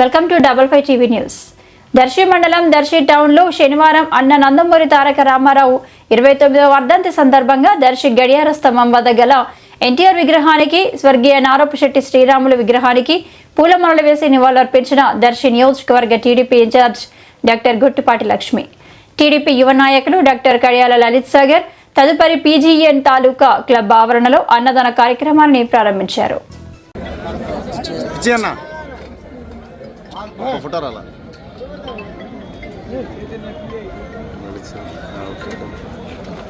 Welcome to double five TV news. Darsi మండలం దర్శి టౌన్లో శనివారం అన్న నందమూరి తారక రామారావు ఇరవై తొమ్మిదవ వర్ధంతి సందర్భంగా దర్శి గడియార స్తంభం వద్ద గల ఎన్టీఆర్ విగ్రహానికి స్వర్గీయ నారపు శెట్టి శ్రీరాముల విగ్రహానికి పూలమాలలు వేసి నివాళులర్పించిన దర్శి నియోజకవర్గ TDP incharge doctor Guttupati Lakshmi. TDP యువ నాయకులు డాక్టర్ కడియాల లలిత్ సాగర్ తదుపరి పీజీఎన్ తాలూకా క్లబ్ ఆవరణలో అన్నదాన కార్యక్రమాన్ని ప్రారంభించారు. ఇచ్చి అన్న ఫోటో రాలా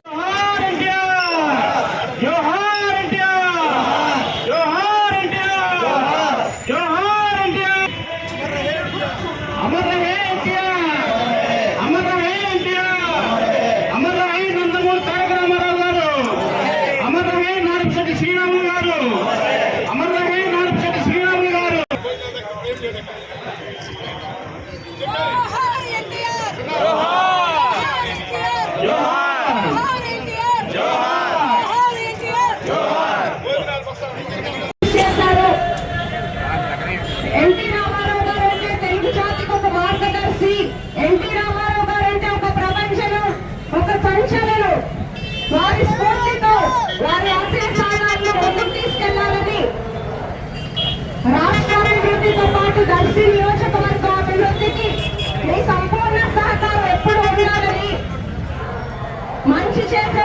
జోహార్ ఎన్టీఆర్ జోహార్ ఎన్టీఆర్ జోహార్ ఎన్టీఆర్ జోహార్ ఎన్టీఆర్ అమర్ రహే ఎన్టీఆర్ అమర్ రహే ఎన్టీఆర్ అమర్ రహే నందమూరి తారక రామారావు గారు అమర్ రహే నారపశెట్టి శ్రీరాములు గారు అమర్ రహే నారపశెట్టి శ్రీరాములు గారు జోహార్ ఎన్టీఆర్ జోహార్ ఎన్టీఆర్ జోహార్ ఎన్టీఆర్ జోహార్ ఎన్టీఆర్ చేశారు ఎన్టీ రామారావు గారు అంటే తెలుగు జాతికి ఒక మార్గదర్శి ఎన్టీ రామారావు గారు అంటే ఒక ప్రపంచనం ఒక సంచలనం. వారి స్ఫూర్తితో వారి ఆశయాలను ముందుకు తీసుకెళ్ళాలని రాష్ట్రాభివృద్ధితో పాటు దర్శి నియోజకవర్గ అభివృద్ధికి మీ సంపూర్ణ సహకారం ఎప్పుడు ఉండాలని మంచి చేసే